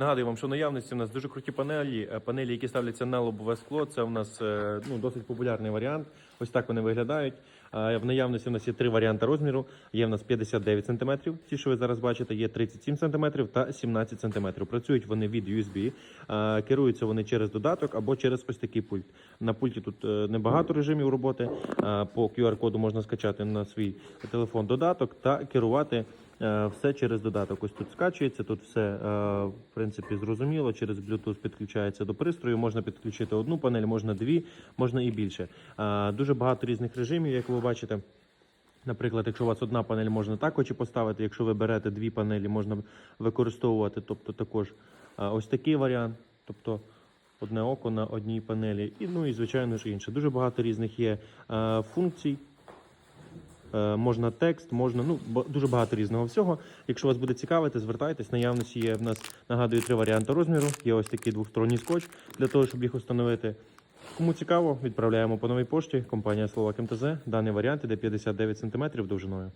Нагадую вам, що наявності у нас дуже круті панелі. Е, Панелі, які ставляться на лобове скло. Це у нас е, ну, досить популярний варіант. Ось так вони виглядають. В наявності у нас є три варіанти розміру. Є в нас 59 см, ті, що ви зараз бачите, є 37 см та 17 см. Працюють вони від USB, керуються вони через додаток або через ось такий пульт. На пульті тут е, небагато режимів роботи. По QR-коду можна скачати на свій телефон додаток та керувати. Е, Все через додаток. Ось тут скачується, тут все е, в принципі зрозуміло. Через Bluetooth підключається до пристрою. Можна підключити одну панель, можна дві, можна і більше. Е, Дуже багато різних режимів, як ви бачите. Наприклад, якщо у вас одна панель, можна так очі поставити. Якщо ви берете дві панелі, можна використовувати. Тобто також ось такий варіант. Тобто одне око на одній панелі. І ну і звичайно ж інше. Дуже багато різних є функцій. Е, Можна текст, можна ну дуже багато різного всього. Якщо вас буде цікавити, звертайтесь. Наявності є в нас нагадую три варіанти розміру. Є ось такий двосторонній скотч для того, щоб їх установити. Кому цікаво, відправляємо по новій пошті. Компанія Словак МТЗ. Даний варіант іде 59 см довжиною.